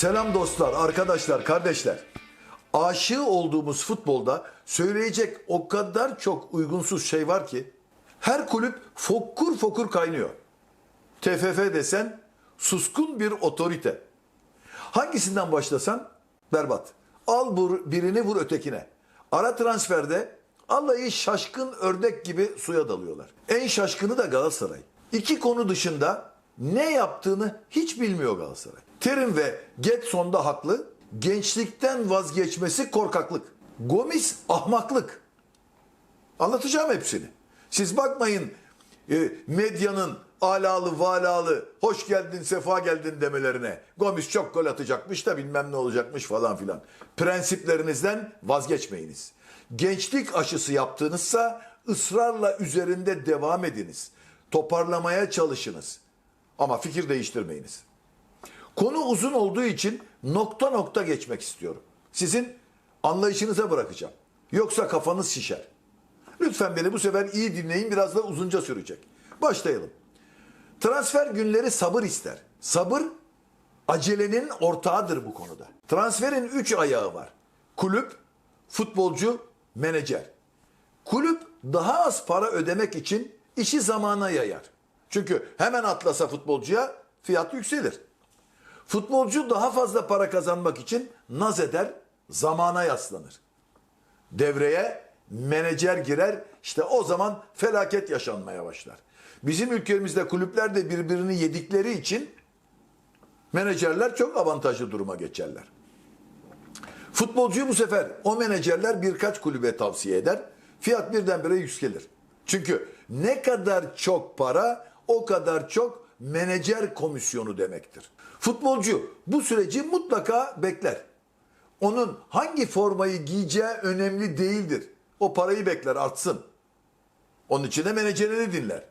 Selam dostlar, arkadaşlar, kardeşler. Aşığı olduğumuz futbolda söyleyecek o kadar çok uygunsuz şey var ki her kulüp fokur fokur kaynıyor. TFF desen suskun bir otorite. Hangisinden başlasan berbat. Al birini vur ötekine. Ara transferde Allah'ı şaşkın ördek gibi suya dalıyorlar. En şaşkını da Galatasaray. İki konu dışında ne yaptığını hiç bilmiyor Galatasaray. Terim ve Getson da haklı. Gençlikten vazgeçmesi korkaklık. Gomis ahmaklık. Anlatacağım hepsini. Siz bakmayın e, medyanın alalı valalı hoş geldin sefa geldin demelerine. Gomis çok gol atacakmış da bilmem ne olacakmış falan filan. Prensiplerinizden vazgeçmeyiniz. Gençlik aşısı yaptığınızsa ısrarla üzerinde devam ediniz. Toparlamaya çalışınız. Ama fikir değiştirmeyiniz. Konu uzun olduğu için nokta nokta geçmek istiyorum. Sizin anlayışınıza bırakacağım. Yoksa kafanız şişer. Lütfen beni bu sefer iyi dinleyin biraz da uzunca sürecek. Başlayalım. Transfer günleri sabır ister. Sabır acelenin ortağıdır bu konuda. Transferin üç ayağı var. Kulüp, futbolcu, menajer. Kulüp daha az para ödemek için işi zamana yayar. Çünkü hemen atlasa futbolcuya fiyat yükselir. Futbolcu daha fazla para kazanmak için naz eder, zamana yaslanır. Devreye menajer girer, işte o zaman felaket yaşanmaya başlar. Bizim ülkemizde kulüpler de birbirini yedikleri için menajerler çok avantajlı duruma geçerler. Futbolcuyu bu sefer o menajerler birkaç kulübe tavsiye eder. Fiyat birdenbire yükselir. Çünkü ne kadar çok para o kadar çok menajer komisyonu demektir. Futbolcu bu süreci mutlaka bekler. Onun hangi formayı giyeceği önemli değildir. O parayı bekler artsın. Onun için de menajerini dinler.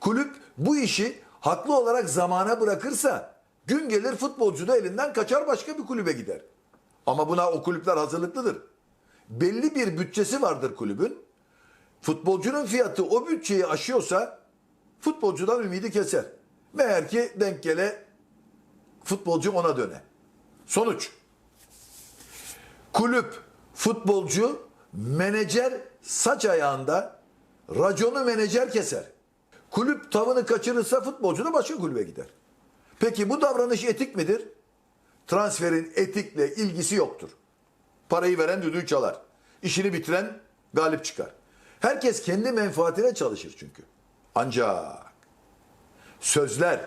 Kulüp bu işi haklı olarak zamana bırakırsa gün gelir futbolcu da elinden kaçar başka bir kulübe gider. Ama buna o kulüpler hazırlıklıdır. Belli bir bütçesi vardır kulübün. Futbolcunun fiyatı o bütçeyi aşıyorsa futbolcudan ümidi keser. Meğer ki denk gele futbolcu ona döne. Sonuç. Kulüp, futbolcu, menajer saç ayağında raconu menajer keser. Kulüp tavını kaçırırsa futbolcu da başka kulübe gider. Peki bu davranış etik midir? Transferin etikle ilgisi yoktur. Parayı veren düdüğü çalar. İşini bitiren galip çıkar. Herkes kendi menfaatine çalışır çünkü. Ancak sözler,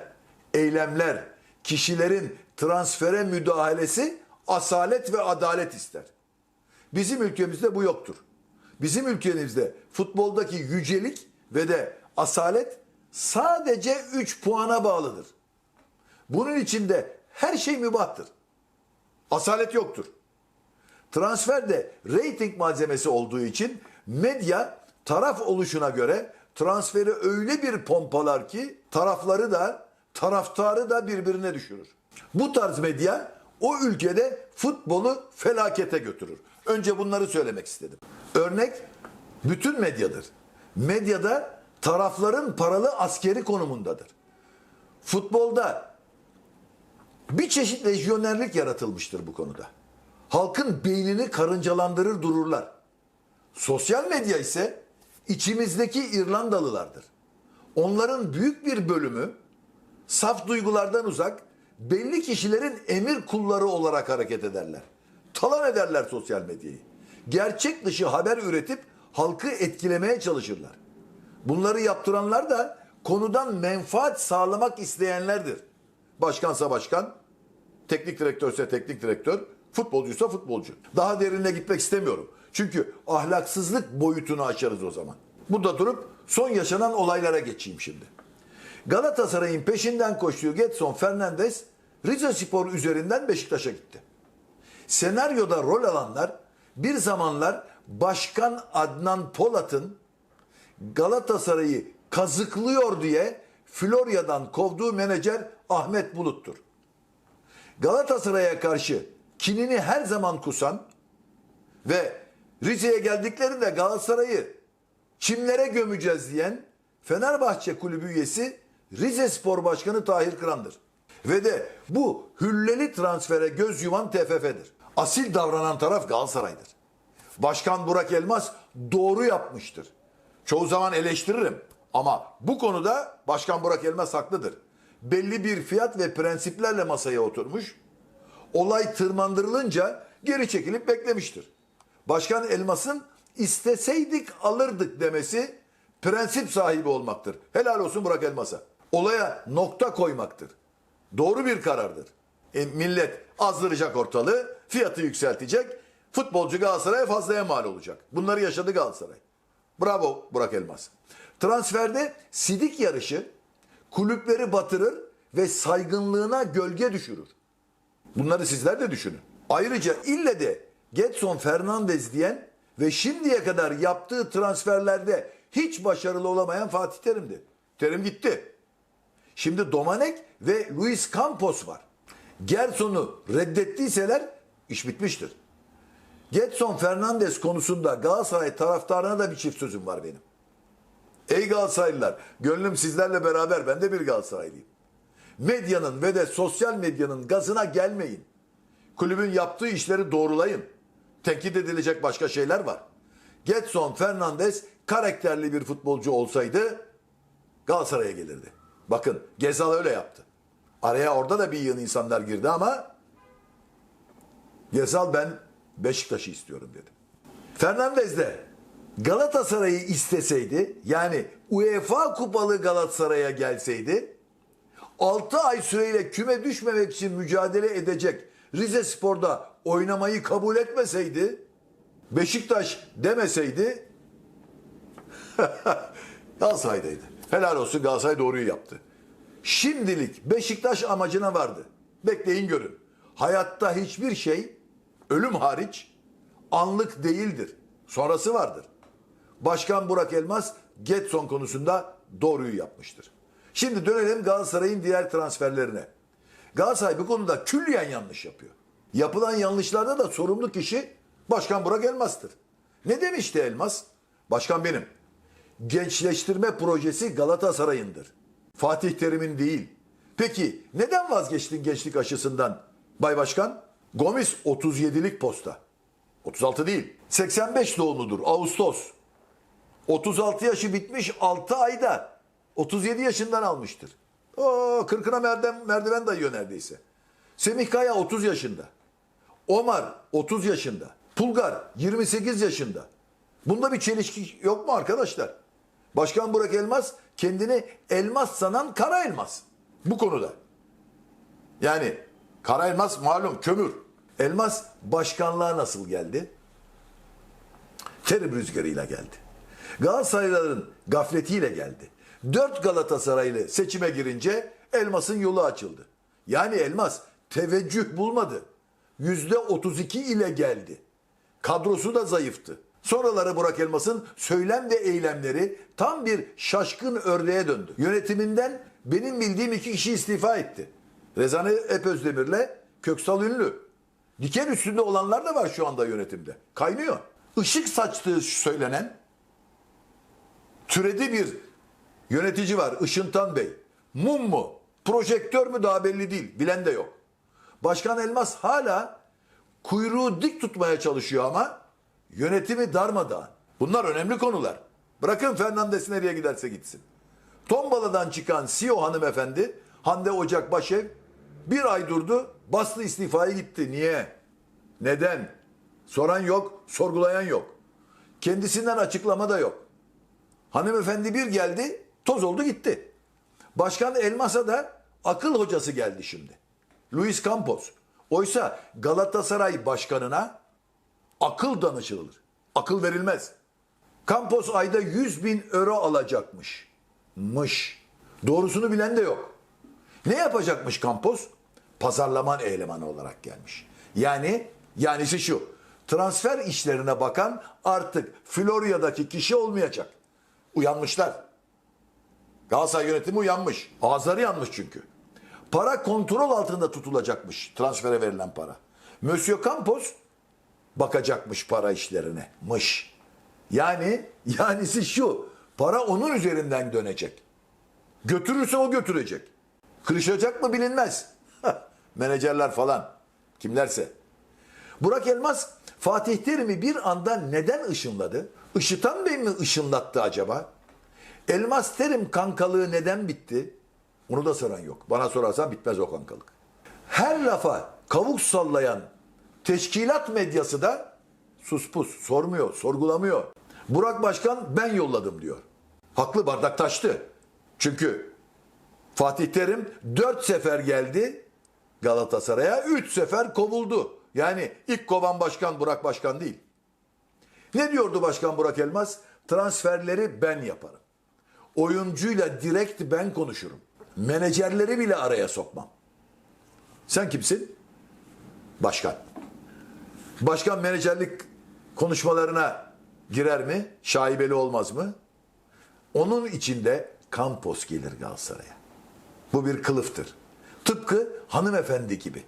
eylemler, kişilerin transfere müdahalesi asalet ve adalet ister. Bizim ülkemizde bu yoktur. Bizim ülkemizde futboldaki yücelik ve de asalet sadece 3 puana bağlıdır. Bunun içinde her şey mübahtır. Asalet yoktur. Transfer de reyting malzemesi olduğu için medya taraf oluşuna göre transferi öyle bir pompalar ki tarafları da taraftarı da birbirine düşürür. Bu tarz medya o ülkede futbolu felakete götürür. Önce bunları söylemek istedim. Örnek bütün medyadır. Medyada tarafların paralı askeri konumundadır. Futbolda bir çeşit lejyonerlik yaratılmıştır bu konuda. Halkın beynini karıncalandırır dururlar. Sosyal medya ise içimizdeki İrlandalılardır. Onların büyük bir bölümü saf duygulardan uzak, belli kişilerin emir kulları olarak hareket ederler. Talan ederler sosyal medyayı. Gerçek dışı haber üretip halkı etkilemeye çalışırlar. Bunları yaptıranlar da konudan menfaat sağlamak isteyenlerdir. Başkansa başkan, teknik direktörse teknik direktör, futbolcuysa futbolcu. Daha derinine gitmek istemiyorum. Çünkü ahlaksızlık boyutunu aşarız o zaman. Burada durup son yaşanan olaylara geçeyim şimdi. Galatasaray'ın peşinden koştuğu Getson Fernandes Rize Spor üzerinden Beşiktaş'a gitti. Senaryoda rol alanlar bir zamanlar Başkan Adnan Polat'ın Galatasaray'ı kazıklıyor diye Florya'dan kovduğu menajer Ahmet Bulut'tur. Galatasaray'a karşı kinini her zaman kusan ve Rize'ye geldiklerinde Galatasaray'ı çimlere gömeceğiz diyen Fenerbahçe kulübü üyesi Rize Spor Başkanı Tahir Kıran'dır. Ve de bu hülleli transfere göz yuman TFF'dir. Asil davranan taraf Galatasaray'dır. Başkan Burak Elmas doğru yapmıştır. Çoğu zaman eleştiririm ama bu konuda Başkan Burak Elmas haklıdır. Belli bir fiyat ve prensiplerle masaya oturmuş. Olay tırmandırılınca geri çekilip beklemiştir. Başkan Elmas'ın isteseydik alırdık demesi prensip sahibi olmaktır. Helal olsun Burak Elmas'a. Olaya nokta koymaktır. Doğru bir karardır. E, millet azdıracak ortalığı, fiyatı yükseltecek. Futbolcu Galatasaray'a fazlaya mal olacak. Bunları yaşadı Galatasaray. Bravo Burak Elmas. Transferde sidik yarışı kulüpleri batırır ve saygınlığına gölge düşürür. Bunları sizler de düşünün. Ayrıca ille de Getson Fernandez diyen ve şimdiye kadar yaptığı transferlerde hiç başarılı olamayan Fatih Terim'di. Terim gitti. Şimdi Domanek ve Luis Campos var. Gerson'u reddettiyseler iş bitmiştir. Getson Fernandez konusunda Galatasaray taraftarına da bir çift sözüm var benim. Ey Galatasaraylılar, gönlüm sizlerle beraber, ben de bir Galatasaraylıyım. Medyanın ve de sosyal medyanın gazına gelmeyin. Kulübün yaptığı işleri doğrulayın. Tenkit edilecek başka şeyler var. Getson Fernandez karakterli bir futbolcu olsaydı Galatasaray'a gelirdi. Bakın Gezal öyle yaptı. Araya orada da bir yığın insanlar girdi ama Gezal ben Beşiktaş'ı istiyorum dedi. Fernandez de Galatasaray'ı isteseydi yani UEFA kupalı Galatasaray'a gelseydi 6 ay süreyle küme düşmemek için mücadele edecek Rize Spor'da oynamayı kabul etmeseydi Beşiktaş demeseydi Galatasaray'daydı. Helal olsun Galatasaray doğruyu yaptı. Şimdilik Beşiktaş amacına vardı. Bekleyin görün. Hayatta hiçbir şey ölüm hariç anlık değildir. Sonrası vardır. Başkan Burak Elmas Getson konusunda doğruyu yapmıştır. Şimdi dönelim Galatasaray'ın diğer transferlerine. Galatasaray bu konuda külliyen yanlış yapıyor. Yapılan yanlışlarda da sorumlu kişi Başkan Burak Elmas'tır. Ne demişti Elmas? Başkan benim. Gençleştirme projesi Galatasaray'ındır. Fatih Terim'in değil. Peki neden vazgeçtin gençlik aşısından Bay Başkan? Gomis 37'lik posta. 36 değil. 85 doğumludur. Ağustos. 36 yaşı bitmiş 6 ayda 37 yaşından almıştır. O 40'ına merdiven, merdiven dayıyor neredeyse. Semih Kaya 30 yaşında. Omar 30 yaşında. Pulgar 28 yaşında. Bunda bir çelişki yok mu arkadaşlar? Başkan Burak Elmas kendini elmas sanan kara elmas. Bu konuda. Yani kara elmas malum kömür. Elmas başkanlığa nasıl geldi? Terim rüzgarıyla geldi. Galatasaraylıların gafletiyle geldi. Dört Galatasaraylı seçime girince Elmas'ın yolu açıldı. Yani Elmas teveccüh bulmadı. Yüzde 32 ile geldi. Kadrosu da zayıftı. Sonraları Burak Elmas'ın söylem ve eylemleri tam bir şaşkın örneğe döndü. Yönetiminden benim bildiğim iki kişi istifa etti. Rezane Epözdemir'le Köksal Ünlü. Diken üstünde olanlar da var şu anda yönetimde. Kaynıyor. Işık saçtığı söylenen türedi bir yönetici var Işıntan Bey. Mum mu? Projektör mü daha belli değil. Bilen de yok. Başkan Elmas hala kuyruğu dik tutmaya çalışıyor ama yönetimi darmadağın. Bunlar önemli konular. Bırakın Fernandes nereye giderse gitsin. Tombala'dan çıkan CEO hanımefendi Hande Ocak Başev bir ay durdu bastı istifaya gitti. Niye? Neden? Soran yok, sorgulayan yok. Kendisinden açıklama da yok. Hanımefendi bir geldi, toz oldu gitti. Başkan Elmas'a da akıl hocası geldi şimdi. Luis Campos. Oysa Galatasaray başkanına akıl danışılır. Akıl verilmez. Campos ayda 100 bin euro alacakmış. Mış. Doğrusunu bilen de yok. Ne yapacakmış Campos? Pazarlaman elemanı olarak gelmiş. Yani yanisi şu. Transfer işlerine bakan artık Florya'daki kişi olmayacak. Uyanmışlar. Galatasaray yönetimi uyanmış. Ağızları yanmış çünkü. Para kontrol altında tutulacakmış transfere verilen para. Monsieur Campos bakacakmış para işlerine. Mış. Yani yanisi şu. Para onun üzerinden dönecek. Götürürse o götürecek. Kırışacak mı bilinmez. Menajerler falan. Kimlerse. Burak Elmas Fatih Terim'i bir anda neden ışınladı? Işıtan Bey mi ışınlattı acaba? Elmas Terim kankalığı neden bitti? Onu da soran yok. Bana sorarsan bitmez o kankalık. Her lafa kavuk sallayan teşkilat medyası da sus pus sormuyor, sorgulamıyor. Burak Başkan ben yolladım diyor. Haklı bardak taştı. Çünkü Fatih Terim 4 sefer geldi Galatasaray'a 3 sefer kovuldu. Yani ilk kovan başkan Burak Başkan değil. Ne diyordu Başkan Burak Elmas? Transferleri ben yaparım. Oyuncuyla direkt ben konuşurum. Menajerleri bile araya sokmam. Sen kimsin? Başkan. Başkan menajerlik konuşmalarına girer mi? Şaibeli olmaz mı? Onun içinde Campos gelir Galatasaray'a. Bu bir kılıftır. Tıpkı hanımefendi gibi.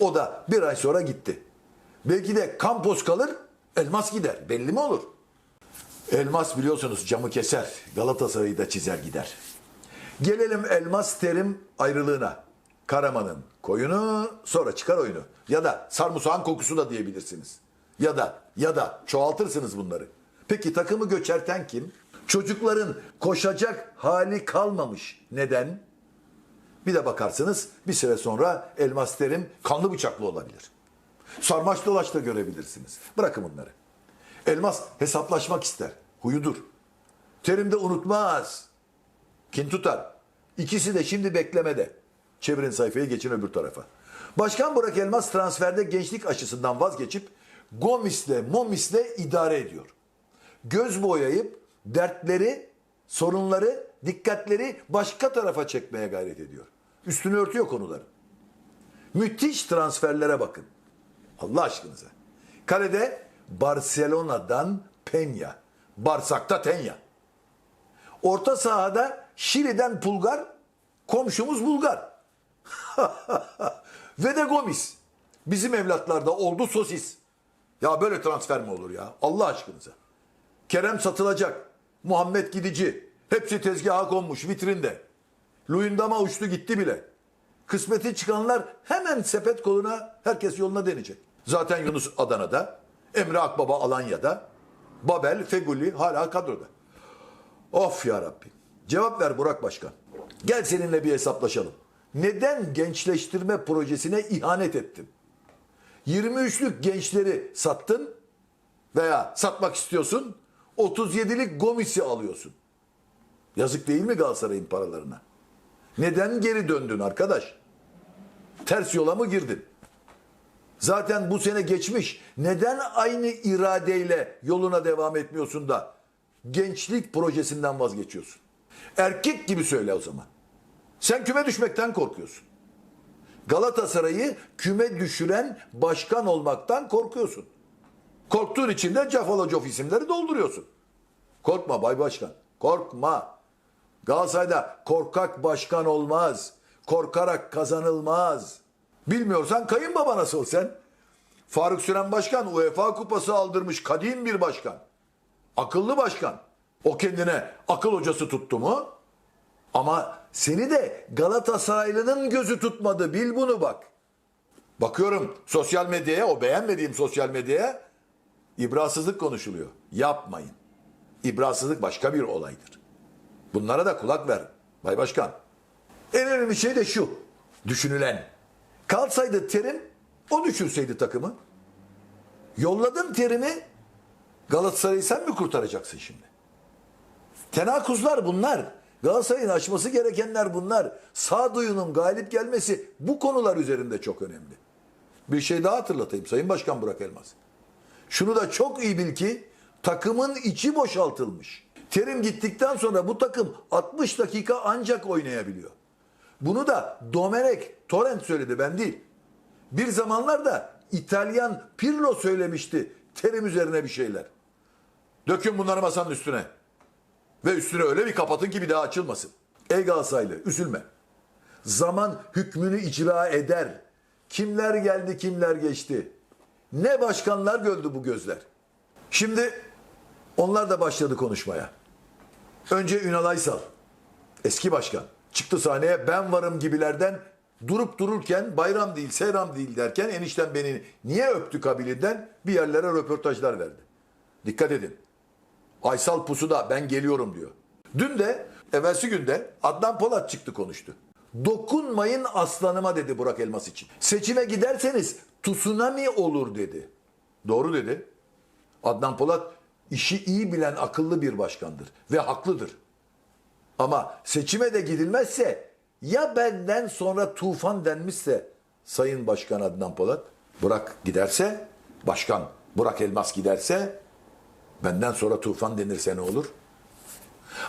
O da bir ay sonra gitti. Belki de Campos kalır, Elmas gider. Belli mi olur? Elmas biliyorsunuz camı keser. Galatasaray'ı da çizer gider. Gelelim Elmas Terim ayrılığına. Karaman'ın koyunu sonra çıkar oyunu. Ya da sarımsağın kokusu da diyebilirsiniz. Ya da ya da çoğaltırsınız bunları. Peki takımı göçerten kim? Çocukların koşacak hali kalmamış. Neden? Bir de bakarsınız bir süre sonra Elmas Terim kanlı bıçaklı olabilir. Sarmaş dolaş da görebilirsiniz. Bırakın bunları. Elmas hesaplaşmak ister. Huyudur. Terim de unutmaz. Kin tutar. İkisi de şimdi beklemede. Çevirin sayfayı geçin öbür tarafa. Başkan Burak Elmas transferde gençlik aşısından vazgeçip Gomis'le Momis'le idare ediyor. Göz boyayıp dertleri, sorunları, dikkatleri başka tarafa çekmeye gayret ediyor. Üstünü örtüyor konuların. Müthiş transferlere bakın. Allah aşkınıza. Kalede Barcelona'dan Peña. Barsak'ta Tenya. Orta sahada Şili'den Pulgar, komşumuz Bulgar. Ve de Gomis. Bizim evlatlarda oldu sosis. Ya böyle transfer mi olur ya? Allah aşkınıza. Kerem satılacak. Muhammed gidici. Hepsi tezgaha konmuş vitrinde. Luyendama uçtu gitti bile. Kısmeti çıkanlar hemen sepet koluna herkes yoluna deneyecek. Zaten Yunus Adana'da, Emre Akbaba Alanya'da, Babel, Feguli hala kadroda. Of ya Rabbi. Cevap ver Burak Başkan. Gel seninle bir hesaplaşalım. Neden gençleştirme projesine ihanet ettin? 23'lük gençleri sattın veya satmak istiyorsun. 37'lik Gomis'i alıyorsun. Yazık değil mi Galatasaray'ın paralarına? Neden geri döndün arkadaş? Ters yola mı girdin? Zaten bu sene geçmiş. Neden aynı iradeyle yoluna devam etmiyorsun da gençlik projesinden vazgeçiyorsun? Erkek gibi söyle o zaman. Sen küme düşmekten korkuyorsun. Galatasaray'ı küme düşüren başkan olmaktan korkuyorsun. Korktuğun için de Cafalocof isimleri dolduruyorsun. Korkma Bay Başkan. Korkma. Galatasaray'da korkak başkan olmaz. Korkarak kazanılmaz. Bilmiyorsan kayınbabana sor sen. Faruk Süren Başkan UEFA kupası aldırmış kadim bir başkan. Akıllı başkan. O kendine akıl hocası tuttu mu? Ama seni de Galatasaraylı'nın gözü tutmadı. Bil bunu bak. Bakıyorum sosyal medyaya, o beğenmediğim sosyal medyaya ibrasızlık konuşuluyor. Yapmayın. İbrasızlık başka bir olaydır. Bunlara da kulak ver Bay Başkan. En önemli şey de şu. Düşünülen. Kalsaydı terim o düşürseydi takımı. Yolladın terimi Galatasaray'ı sen mi kurtaracaksın şimdi? Tenakuzlar bunlar. Galatasaray'ın açması gerekenler bunlar. Sağduyunun galip gelmesi bu konular üzerinde çok önemli. Bir şey daha hatırlatayım Sayın Başkan Burak Elmas. Şunu da çok iyi bil ki takımın içi boşaltılmış. Terim gittikten sonra bu takım 60 dakika ancak oynayabiliyor. Bunu da Domenek Torrent söyledi ben değil. Bir zamanlar da İtalyan Pirlo söylemişti Terim üzerine bir şeyler. Dökün bunları masanın üstüne. Ve üstüne öyle bir kapatın ki bir daha açılmasın. Ey Galatasaraylı üzülme. Zaman hükmünü icra eder. Kimler geldi kimler geçti. Ne başkanlar gördü bu gözler. Şimdi onlar da başladı konuşmaya. Önce Ünal Aysal, eski başkan, Çıktı sahneye ben varım gibilerden durup dururken bayram değil seyram değil derken enişten beni niye öptü kabilinden bir yerlere röportajlar verdi. Dikkat edin. Aysal Pusu'da ben geliyorum diyor. Dün de evvelsi günde Adnan Polat çıktı konuştu. Dokunmayın aslanıma dedi Burak Elmas için. Seçime giderseniz tsunami olur dedi. Doğru dedi. Adnan Polat işi iyi bilen akıllı bir başkandır ve haklıdır. Ama seçime de gidilmezse ya benden sonra tufan denmişse Sayın Başkan Adnan Polat Burak giderse başkan Burak Elmas giderse benden sonra tufan denirse ne olur?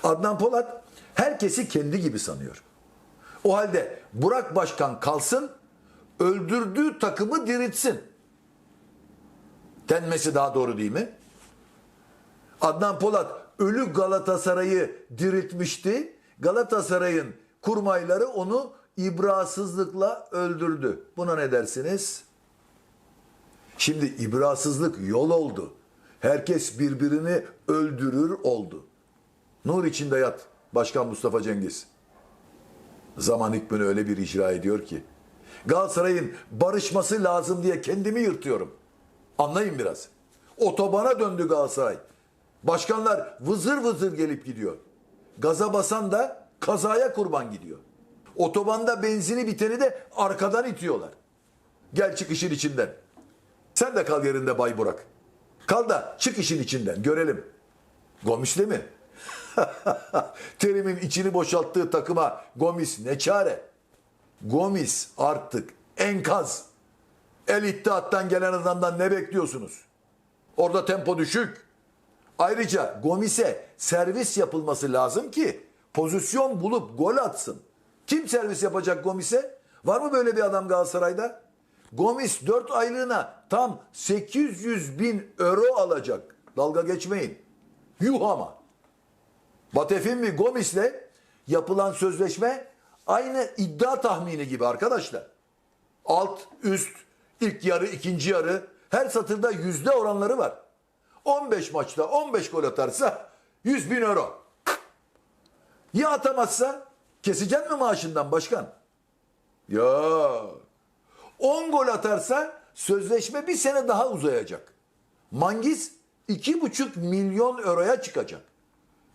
Adnan Polat herkesi kendi gibi sanıyor. O halde Burak Başkan kalsın öldürdüğü takımı diriltsin. Denmesi daha doğru değil mi? Adnan Polat ölü Galatasaray'ı diriltmişti. Galatasaray'ın kurmayları onu ibrasızlıkla öldürdü. Buna ne dersiniz? Şimdi ibrasızlık yol oldu. Herkes birbirini öldürür oldu. Nur içinde yat Başkan Mustafa Cengiz. Zaman hükmünü öyle bir icra ediyor ki. Galatasaray'ın barışması lazım diye kendimi yırtıyorum. Anlayın biraz. Otobana döndü Galatasaray. Başkanlar vızır vızır gelip gidiyor. Gaza basan da kazaya kurban gidiyor. Otobanda benzini biteni de arkadan itiyorlar. Gel çık işin içinden. Sen de kal yerinde Bay Burak. Kal da çık işin içinden görelim. Gomis'le mi? Terim'in içini boşalttığı takıma Gomis ne çare? Gomis artık enkaz. El İttihat'tan gelen adamdan ne bekliyorsunuz? Orada tempo düşük. Ayrıca Gomis'e servis yapılması lazım ki pozisyon bulup gol atsın. Kim servis yapacak Gomis'e? Var mı böyle bir adam Galatasaray'da? Gomis 4 aylığına tam 800 bin euro alacak. Dalga geçmeyin. Yuh ama. Batefimmi Gomis'le yapılan sözleşme aynı iddia tahmini gibi arkadaşlar. Alt, üst, ilk yarı, ikinci yarı her satırda yüzde oranları var. 15 maçta 15 gol atarsa 100 bin euro. Ya atamazsa kesecek mi maaşından başkan? Ya 10 gol atarsa sözleşme bir sene daha uzayacak. Mangiz 2,5 milyon euroya çıkacak.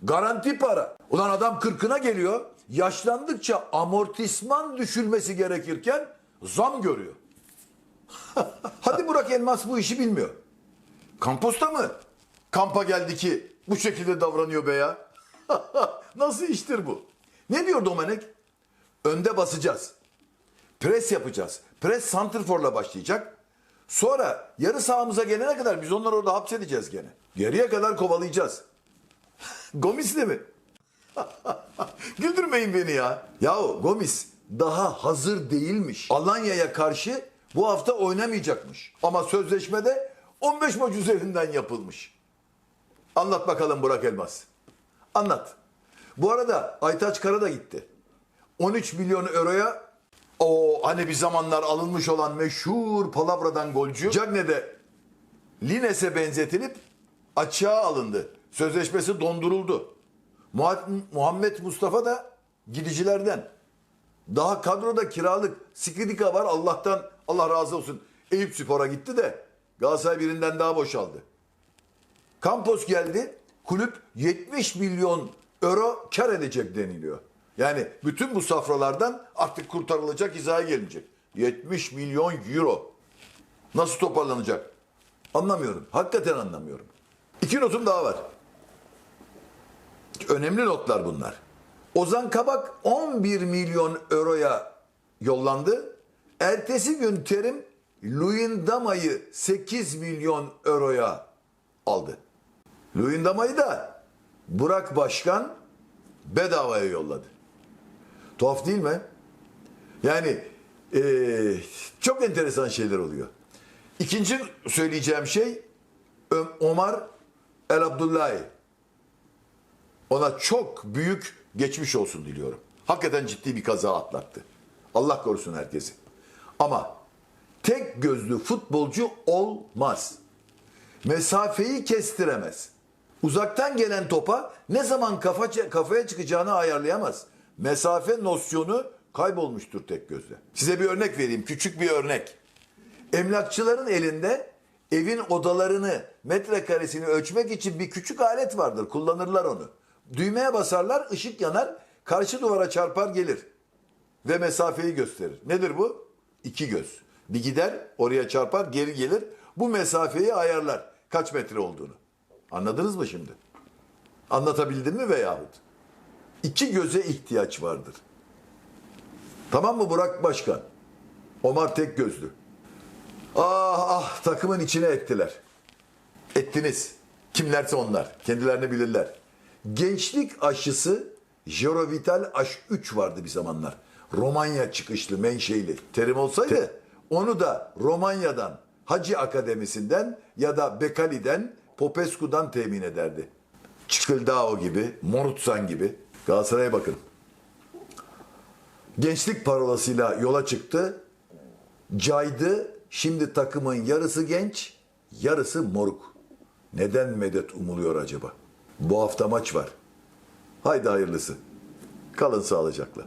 Garanti para. Ulan adam kırkına geliyor. Yaşlandıkça amortisman düşülmesi gerekirken zam görüyor. Hadi Burak Elmas bu işi bilmiyor. Kamposta mı? Kampa geldi ki bu şekilde davranıyor be ya. Nasıl iştir bu? Ne diyor Domenek? Önde basacağız. Pres yapacağız. Pres santrforla başlayacak. Sonra yarı sahamıza gelene kadar biz onları orada hapsedeceğiz gene. Geriye kadar kovalayacağız. Gomis'le mi? Güldürmeyin beni ya. Yahu Gomis daha hazır değilmiş. Alanya'ya karşı bu hafta oynamayacakmış. Ama sözleşmede 15 maç üzerinden yapılmış. Anlat bakalım Burak Elmas. Anlat. Bu arada Aytaç Kara da gitti. 13 milyon euroya o hani bir zamanlar alınmış olan meşhur Palavra'dan golcü Cagne'de Lines'e benzetilip açığa alındı. Sözleşmesi donduruldu. Muha- Muhammed Mustafa da gidicilerden. Daha kadroda kiralık Skidika var Allah'tan Allah razı olsun. Eyüp Spor'a gitti de Galatasaray birinden daha boşaldı. Campos geldi. Kulüp 70 milyon euro kar edecek deniliyor. Yani bütün bu safralardan artık kurtarılacak hizaya gelecek. 70 milyon euro. Nasıl toparlanacak? Anlamıyorum. Hakikaten anlamıyorum. İki notum daha var. Önemli notlar bunlar. Ozan Kabak 11 milyon euroya yollandı. Ertesi gün Terim Luyendama'yı 8 milyon euroya aldı. Luyendama'yı da Burak Başkan bedavaya yolladı. Tuhaf değil mi? Yani eee, çok enteresan şeyler oluyor. İkinci söyleyeceğim şey Omar El Abdullahi. Ona çok büyük geçmiş olsun diliyorum. Hakikaten ciddi bir kaza atlattı. Allah korusun herkesi. Ama tek gözlü futbolcu olmaz. Mesafeyi kestiremez. Uzaktan gelen topa ne zaman kafa, kafaya çıkacağını ayarlayamaz. mesafe nosyonu kaybolmuştur tek gözle. Size bir örnek vereyim, küçük bir örnek. Emlakçıların elinde evin odalarını, metrekaresini ölçmek için bir küçük alet vardır. Kullanırlar onu. Düğmeye basarlar, ışık yanar, karşı duvara çarpar gelir ve mesafeyi gösterir. Nedir bu? İki göz. Bir gider, oraya çarpar, geri gelir. Bu mesafeyi ayarlar. Kaç metre olduğunu. Anladınız mı şimdi? Anlatabildim mi veyahut? İki göze ihtiyaç vardır. Tamam mı Burak Başkan? Omar tek gözlü. Ah ah takımın içine ettiler. Ettiniz. Kimlerse onlar. Kendilerini bilirler. Gençlik aşısı Jorovital H3 vardı bir zamanlar. Romanya çıkışlı, menşeili. Terim olsaydı onu da Romanya'dan, Hacı Akademisi'nden ya da Bekali'den, Popescu'dan temin ederdi. Çıkıldao gibi, Morutsan gibi. Galatasaray'a bakın. Gençlik parolasıyla yola çıktı. Caydı. Şimdi takımın yarısı genç, yarısı moruk. Neden medet umuluyor acaba? Bu hafta maç var. Haydi hayırlısı. Kalın sağlıcakla.